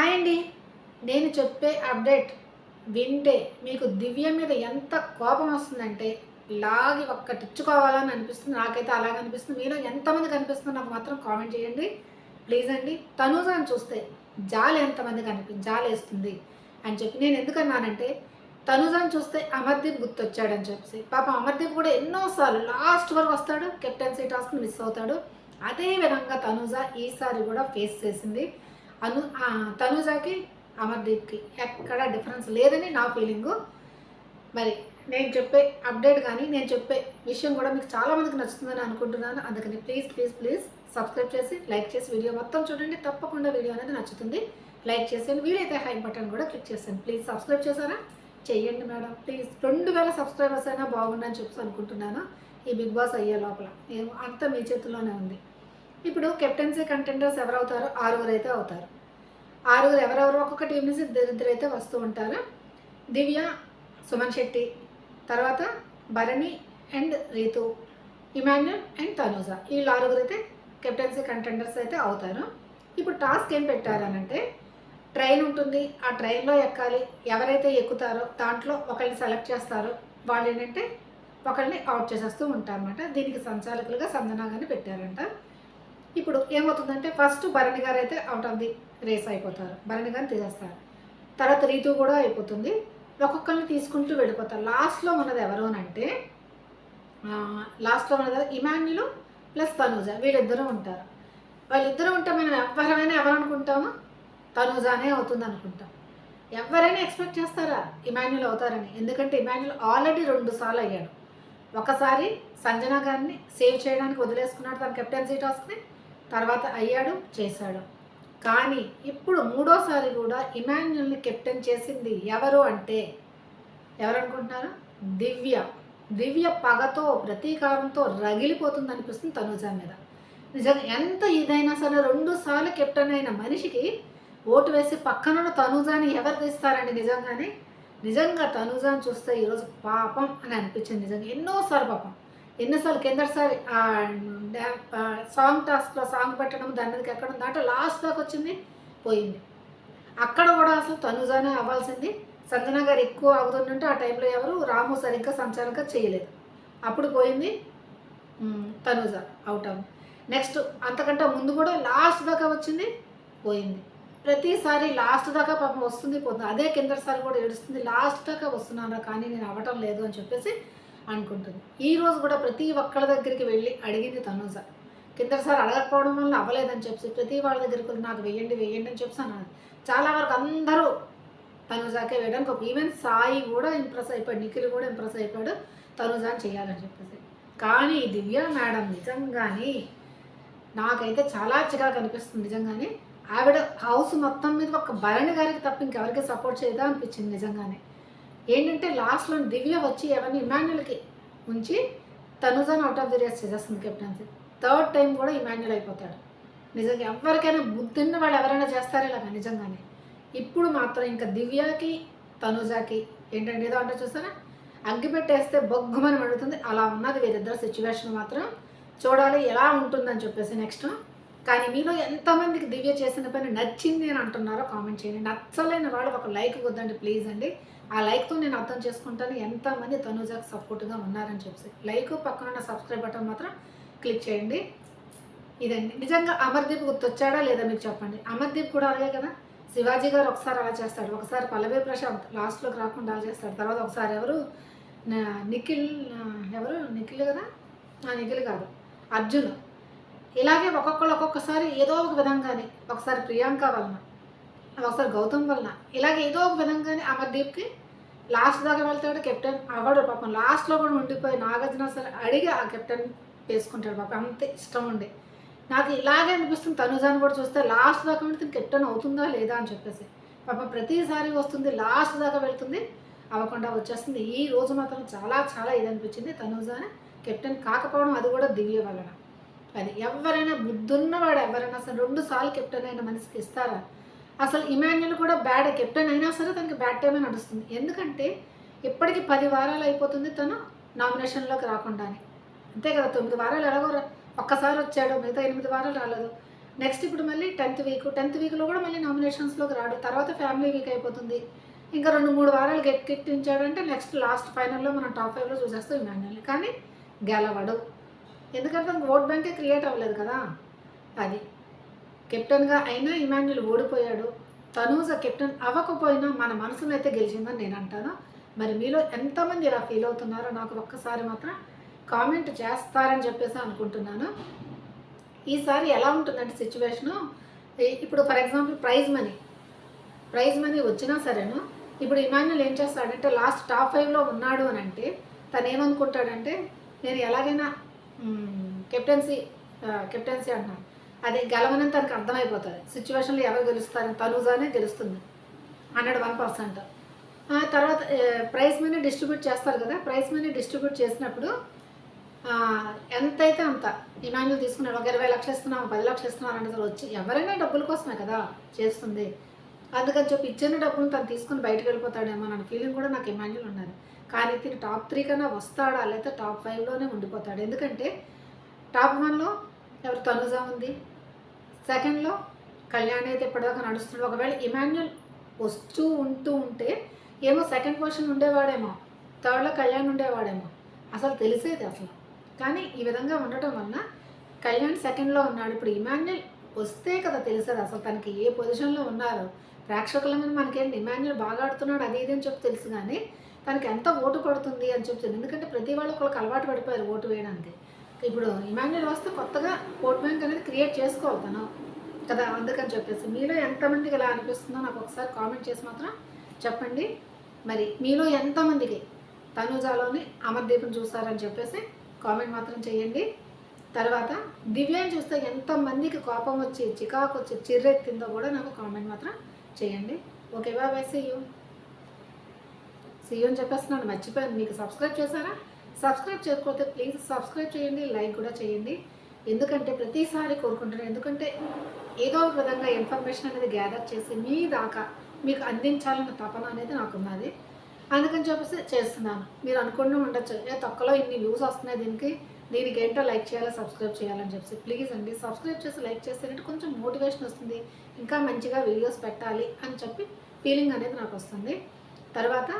Hi అండి. నేను చెప్పే అప్డేట్ వింటే మీకు దివ్య మీద ఎంత కోపం వస్తుందంటే లాగి ఒక్క టిచ్చుకోవాలని అనిపిస్తుంది. నాకైతే అలాగ అనిపిస్తుంది. మీలో ఎంతమంది కనిపిస్తుంది నాకు మాత్రం కామెంట్ చేయండి. ప్లీజ్ అండి. తనూజాని చూస్తే జాలి ఎంతమంది కనిపి జాలేస్తుంది అని చెప్పి నేను ఎందుకన్నానంటే తనుజాని చూస్తే అమర్దీప్ గుర్తొచ్చాడని చెప్పేసి పాప అమర్దీప్ కూడా ఎన్నోసార్లు లాస్ట్ వరకు వస్తాడు కెప్టెన్సీ టాస్క్ మిస్ అవుతాడు. అదే విధంగా తనుజ ఈసారి కూడా ఫేస్ చేసింది. అను ఆ, అమర్దీప్కి ఎక్కడ డిఫరెన్స్ లేదని నా ఫీలింగు. మరి నేను చెప్పే అప్డేట్ కానీ నేను చెప్పే విషయం కూడా మీకు చాలా మందికి నచ్చుతుందని అనుకుంటున్నాను. అందుకని ప్లీజ్ ప్లీజ్ ప్లీజ్ సబ్స్క్రైబ్ చేసి లైక్ చేసి వీడియో మొత్తం చూడండి. తప్పకుండా వీడియో అనేది నచ్చుతుంది. లైక్ చేసేయండి వీలైతే హై బటన్ కూడా క్లిక్ చేస్తాను ప్లీజ్ సబ్స్క్రైబ్ చేశారా? చెయ్యండి మేడం. ప్లీజ్ రెండు వేల సబ్స్క్రైబర్స్ అయినా బాగుండని చెప్పి అనుకుంటున్నాను. ఈ బిగ్ బాస్ అయ్యే లోపల. ఏమో అంతా మీ చేతుల్లోనే ఉంది. ఇప్పుడు కెప్టెన్సీ కంటెండర్స్ ఎవరవుతారో? ఆరుగురు అయితే అవుతారు. ఆరుగురు ఎవరెవరు? ఒక్కొక్క టీం నుంచి ఇద్దరిద్దరు అయితే వస్తూ ఉంటారు. దివ్య సుమన్ శెట్టి తర్వాత Bharani and Rithu Emmanuel and Tanuja. వీళ్ళు ఆరుగురు అయితే కెప్టెన్సీ కంటెండర్స్ అయితే అవుతారు. ఇప్పుడు టాస్క్ ఏం పెట్టారనంటే ట్రైన్ ఉంటుంది. ఆ ట్రైన్లో ఎక్కాలి. ఎవరైతే ఎక్కుతారో దాంట్లో ఒకరిని సెలెక్ట్ చేస్తారో. వాళ్ళు ఏంటంటే ఒకరిని అవుట్ చేసేస్తూ ఉంటారన్నమాట. దీనికి సంచాలకులుగా సంజనా గారిని పెట్టారంట. ఇప్పుడు ఏమవుతుందంటే ఫస్ట్ భరణి గారు అయితే అవుట్ ఆఫ్ ది రేస్ అయిపోతారు. భరణి గారిని తీసేస్తారు. తర్వాత రీతు కూడా అయిపోతుంది. ఒక్కొక్కరిని తీసుకుంటూ వెళ్ళిపోతారు. లాస్ట్లో ఉన్నది ఎవరు అని అంటే లాస్ట్లో ఉన్నది ఇమాన్యులు ప్లస్ తనూజ. వీళ్ళిద్దరూ ఉంటారు. వాళ్ళిద్దరూ ఉంటే మనం ఎవరైనా ఎవరు అనుకుంటామో? తనూజానే అవుతుంది అనుకుంటాం. ఎవరైనా ఎక్స్పెక్ట్ చేస్తారా ఇమాన్యుల్ అవుతారని? ఎందుకంటే ఇమాన్యుల్ ఆల్రెడీ రెండు సార్లు అయ్యాడు. ఒకసారి సంజన గారిని సేవ్ చేయడానికి వదిలేసుకున్నాడు. తన కెప్టెన్సీ టాస్క్ని తర్వాత అయ్యాడు చేశాడు. కానీ ఇప్పుడు మూడోసారి కూడా ఇమాన్యుల్ని కెప్టెన్ చేసింది ఎవరు అంటే ఎవరనుకుంటున్నారు? దివ్య. దివ్య పగతో ప్రతీకారంతో రగిలిపోతుంది అనిపిస్తుంది తనుజా మీద. నిజంగా ఎంత ఇదైనా సరే రెండు సార్లు కెప్టెన్ అయిన మనిషికి ఓటు వేసి పక్కనున్న తనుజాని ఎవరు తీస్తారండి నిజంగానే? నిజంగా తనుజాని చూస్తే ఈరోజు పాపం అని అనిపించింది. నిజంగా ఎన్నోసార్లు పాపం. ఎన్నిసార్లు కిందసారి సాంగ్ టాస్క్లో సాంగ్ పెట్టడం దాని మీదకి ఎక్కడం దాంట్లో లాస్ట్ దాకా వచ్చింది పోయింది. అక్కడ కూడా అసలు తనుజానే అవ్వాల్సింది. సంజన గారు ఎక్కువ అవుతుందంటే ఆ టైంలో ఎవరు? రాము సరిగ్గా సంచారంగా చేయలేదు. అప్పుడు పోయింది తనుజ అవుట్ అవును నెక్స్ట్ అంతకంటే ముందు కూడా లాస్ట్ దాకా వచ్చింది పోయింది. ప్రతిసారి లాస్ట్ దాకా పాపం వస్తుంది పోతుంది. అదే కిందసారి కూడా ఏడుస్తుంది లాస్ట్ దాకా వస్తున్నాను కానీ నేను అవ్వటం లేదు అని చెప్పేసి అనుకుంటుంది. ఈ రోజు కూడా ప్రతి ఒక్కళ్ళ దగ్గరికి వెళ్ళి అడిగింది తనుజ. కిందసారి అడగకపోవడం వల్ల అవ్వలేదని చెప్పి ప్రతి వాళ్ళ దగ్గరికి నాకు వెయ్యండి వెయ్యండి అని చెప్పి అన్నది చాలా వరకు అందరూ తనుజాకే వేయడానికి ఒక ఈవెన్ సాయి కూడా ఇంప్రెస్ అయిపోయాడు నిఖిల్ కూడా ఇంప్రెస్ అయిపోయాడు తనుజాని చేయాలని చెప్పేసి. కానీ దివ్య మేడం నిజంగానే నాకైతే చాలా చికాకు అనిపిస్తుంది నిజంగానే. ఆవిడ హౌస్ మొత్తం మీద ఒక భరణి గారికి తప్ప ఇంకెవరికి సపోర్ట్ చేయదా అనిపించింది నిజంగానే. ఏంటంటే లాస్ట్లో దివ్య వచ్చి ఎవరిని ఇమాన్యుల్కి ఉంచి తనుజాన్ అవుట్ ఆఫ్ ది రేస్ చేసేస్తుంది కెప్టెన్సీ థర్డ్ టైం కూడా ఇమాన్యుల్ అయిపోతాడు. నిజంగా ఎవరికైనా బుద్ధిన్న వాళ్ళు ఎవరైనా చేస్తారు ఇలాగ నిజంగానే. ఇప్పుడు మాత్రం ఇంకా దివ్యకి తనుజాకి ఏంటంటే ఏదో అంటే చూస్తారా అగ్గి పెట్టేస్తే బొగ్గుమని పడుతుంది అలా ఉన్నది వీరిద్దరు సిచ్యువేషన్ మాత్రం చూడాలి ఎలా ఉంటుందని చెప్పేసి నెక్స్ట్ కానీ మీలో ఎంతమందికి దివ్య చేసిన పని నచ్చింది అని అంటున్నారో కామెంట్ చేయండి. నచ్చలేని వాళ్ళు ఒక లైక్ వద్దండి ప్లీజ్ అండి. ఆ లైక్తో నేను అర్థం చేసుకుంటాను ఎంతమంది తనుజాకు సపోర్ట్గా ఉన్నారని చెప్పేసి. లైక్ పక్కన ఉన్న సబ్స్క్రైబ్ బటన్ మాత్రం క్లిక్ చేయండి. ఇదండి. నిజంగా అమర్దీప్ గుర్తొచ్చాడా లేదా మీకు చెప్పండి. అమర్దీప్ కూడా అలాగే కదా? శివాజీ గారు ఒకసారి అలా చేస్తాడు. ఒకసారి పల్లవి ప్రశాంత్ లాస్ట్లోకి రాకుండా అలా చేస్తాడు. తర్వాత ఒకసారి ఎవరు? నిఖిల్ ఎవరు? నిఖిల్ కదా? ఆ, నిఖిల్ కాదు అర్జున్. ఇలాగే ఒక్కొక్కరు ఒక్కొక్కసారి ఏదో ఒక విధంగానే. ఒకసారి ప్రియాంక వలన ఒకసారి గౌతమ్ వలన ఇలాగే ఏదో ఒక విధంగానే అమర్దీప్కి లాస్ట్ దాకా వెళ్తాడు కెప్టెన్ అవ్వడు పాపం. లాస్ట్లో కూడా ఉండిపోయి నాగార్జున సరే అడిగి ఆ కెప్టెన్ వేసుకుంటాడు పాపం. అంతే ఇష్టం ఉండే. నాకు ఇలాగే అనిపిస్తుంది తనుజాని కూడా చూస్తే లాస్ట్ దాకా వెళ్తే కెప్టెన్ అవుతుందా లేదా అని చెప్పేసి. పాపం ప్రతిసారి వస్తుంది లాస్ట్ దాకా వెళ్తుంది అవ్వకుండా వచ్చేస్తుంది. ఈ రోజు మాత్రం చాలా చాలా ఇది అనిపించింది తనుజాని. కెప్టెన్ కాకపోవడం అది కూడా దివ్య వలన. అది ఎవరైనా బుద్ధున్నవాడు ఎవరైనా అసలు రెండు సార్లు కెప్టెన్ అయిన మనిషికి ఇస్తారా? అసలు ఇమాన్యుల్ కూడా బ్యాడ్ కెప్టెన్ అయినా సరే తనకి బ్యాడ్ టైమే నడుస్తుంది. ఎందుకంటే ఇప్పటికి పది వారాలు అయిపోతుంది తను నామినేషన్లోకి రాకుండానే. అంతే కదా తొమ్మిది వారాలు ఎలాగో రా- ఒక్కసారి వచ్చాడు మిగతా ఎనిమిది వారాలు రాలేదు. నెక్స్ట్ ఇప్పుడు మళ్ళీ టెన్త్ వీక్ టెన్త్ వీక్లో కూడా మళ్ళీ నామినేషన్స్లోకి రాడు. తర్వాత ఫ్యామిలీ వీక్ అయిపోతుంది. ఇంకా రెండు మూడు వారాలు గెట్ గెట్టించాడంటే నెక్స్ట్ లాస్ట్ ఫైనల్లో మనం టాప్ ఫైవ్లో చూసేస్తాం ఇమాన్యుల్ కానీ గెలవడు. ఎందుకంటే ఓట్ బ్యాంకే క్రియేట్ అవ్వలేదు కదా? అది. కెప్టెన్గా అయినా ఇమాన్యుల్ ఓడిపోయాడు. తనూజ కెప్టెన్ అవ్వకపోయినా మన మనసును అయితే గెలిచిందని నేను అంటాను. మరి మీలో ఎంతమంది ఇలా ఫీల్ అవుతున్నారో నాకు ఒక్కసారి మాత్రం కామెంట్ చేస్తారని చెప్పేసి అనుకుంటున్నాను. ఈసారి ఎలా ఉంటుందంటే సిచ్యువేషను? ఇప్పుడు for example prize money. Prize money వచ్చినా సరేను. ఇప్పుడు ఇమాన్యుల్ ఏం చేస్తాడంటే లాస్ట్ టాప్ ఫైవ్లో ఉన్నాడు అని అంటే తను ఏమనుకుంటాడంటే నేను ఎలాగైనా కెప్టెన్సీ కెప్టెన్సీ అంటున్నాను అది గెలవనని తనకు అర్థమైపోతుంది. సిచ్యువేషన్లో ఎవరు గెలుస్తారని తనుజానే గెలుస్తుంది. Hundred one percent. తర్వాత ప్రైస్ మనీ డిస్ట్రిబ్యూట్ చేస్తారు కదా? ప్రైస్ మనీ డిస్ట్రిబ్యూట్ చేసినప్పుడు ఎంతైతే అంత ఇమాన్యుల్ తీసుకున్నాడు ఒక ఇరవై లక్షలు ఇస్తున్నాం పది లక్షలు ఇస్తున్నాం అనేది వచ్చి ఎవరైనా డబ్బుల కోసమే కదా చేస్తుంది. అందుకని చెప్పి ఇచ్చిన డబ్బులు తను తీసుకుని బయటకు వెళ్ళిపోతాడేమో అన్న ఫీలింగ్ కూడా నాకు ఇమాన్యుల్ ఉన్నది కానీ ఇతను టాప్ త్రీ కన్నా వస్తాడా? లేకపోతే టాప్ ఫైవ్లోనే ఉండిపోతాడు. ఎందుకంటే టాప్ వన్లో ఎవరు? తనుజ ఉంది. సెకండ్లో కళ్యాణ్ అయితే ఇప్పటిదాకా నడుస్తున్నాడు. ఒకవేళ ఇమాన్యుల్ వస్తూ ఉంటూ ఉంటే ఏమో సెకండ్ పొజిషన్ ఉండేవాడేమో. థర్డ్లో కళ్యాణ్ ఉండేవాడేమో. అసలు తెలిసేది అసలు. కానీ ఈ విధంగా ఉండటం వలన కళ్యాణ్ సెకండ్లో ఉన్నాడు. ఇప్పుడు ఇమాన్యుల్ వస్తే కదా తెలిసేది అసలు తనకి ఏ పొజిషన్లో ఉన్నారో. ప్రేక్షకుల మీద మనకేంటి? ఇమాన్యుల్ బాగా ఆడుతున్నాడు. అది ఇది అని చెప్పి తెలుసు. కానీ తనకి ఎంత ఓటు పడుతుంది అని చెప్తుంది ఎందుకంటే ప్రతి వాళ్ళు ఒకళ్ళకి అలవాటు పడిపోయారు ఓటు వేయడానికి. ఇప్పుడు ఇమాన్యుల్ వస్తే కొత్తగా ఓట్ బ్యాంక్ అనేది క్రియేట్ చేసుకోవాలి తను కదా? అందుకని చెప్పేసి. మీలో ఎంతమందికి ఇలా అనిపిస్తుందో నాకు ఒకసారి కామెంట్ చేసి మాత్రం చెప్పండి. మరి మీలో ఎంతమందికి తనుజాలోని అమర్దీపం చూస్తారని చెప్పేసి కామెంట్ మాత్రం చేయండి. తర్వాత దివ్యాన్ని చూస్తే ఎంతమందికి కోపం వచ్చి చికాకు వచ్చి చిర్రెత్తిందో కూడా నాకు కామెంట్ మాత్రం చేయండి. ఓకే బాబాయ్ సీయూ సీ అని చెప్పేస్తున్నాను. మర్చిపోయాను. మీకు సబ్స్క్రైబ్ చేశారా? సబ్స్క్రైబ్ చేయకపోతే ప్లీజ్ సబ్స్క్రైబ్ చేయండి లైక్ కూడా చేయండి. ఎందుకంటే ప్రతిసారి కోరుకుంటున్నాను. ఎందుకంటే ఏదో ఒక విధంగా ఇన్ఫర్మేషన్ అనేది గ్యాదర్ చేసి మీ దాకా మీకు అందించాలన్న తపన అనేది నాకున్నది. అందుకని చెప్పేసి చేస్తున్నాను. మీరు అనుకుంటూ ఉండొచ్చు. ఏ తొక్కలో ఇన్ని వ్యూస్ వస్తున్నాయి దీనికి? దీనికి ఏంటో లైక్ చేయాలి సబ్స్క్రైబ్ చేయాలని చెప్పి ప్లీజ్ అండి సబ్స్క్రైబ్ చేసి లైక్ చేస్తేనంటే కొంచెం మోటివేషన్ వస్తుంది. ఇంకా మంచిగా వీడియోస్ పెట్టాలి అని చెప్పి ఫీలింగ్ అనేది నాకు వస్తుంది. తర్వాత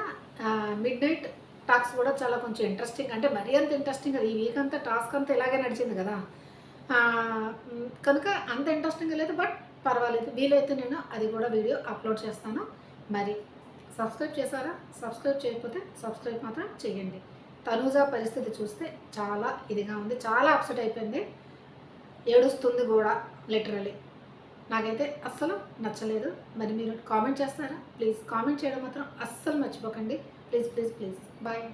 మిడ్ నైట్ టాక్స్ కూడా చాలా కొంచెం ఇంట్రెస్టింగ్ అంటే మరీ అంత ఇంట్రెస్టింగ్ ఈ వీక్ అంతా టాస్క్ అంతా ఇలాగే నడిచింది కదా. కనుక అంత ఇంట్రెస్టింగ్ లేదు బట్ పర్వాలేదు. వీలైతే నేను అది కూడా వీడియో అప్లోడ్ చేస్తాను. మరి సబ్స్క్రైబ్ చేశారా? సబ్స్క్రైబ్ చేయకపోతే సబ్స్క్రైబ్ మాత్రం చేయండి. తనుజా పరిస్థితి చూస్తే చాలా ఇదిగా ఉంది. చాలా అప్సెట్ అయిపోయింది. ఏడుస్తుంది కూడా లిటరలీ నాకైతే అస్సలు నచ్చలేదు. మరి మీరు కామెంట్ చేస్తారా? ప్లీజ్ కామెంట్ చేయడం మాత్రం అస్సలు మర్చిపోకండి. Please please please bye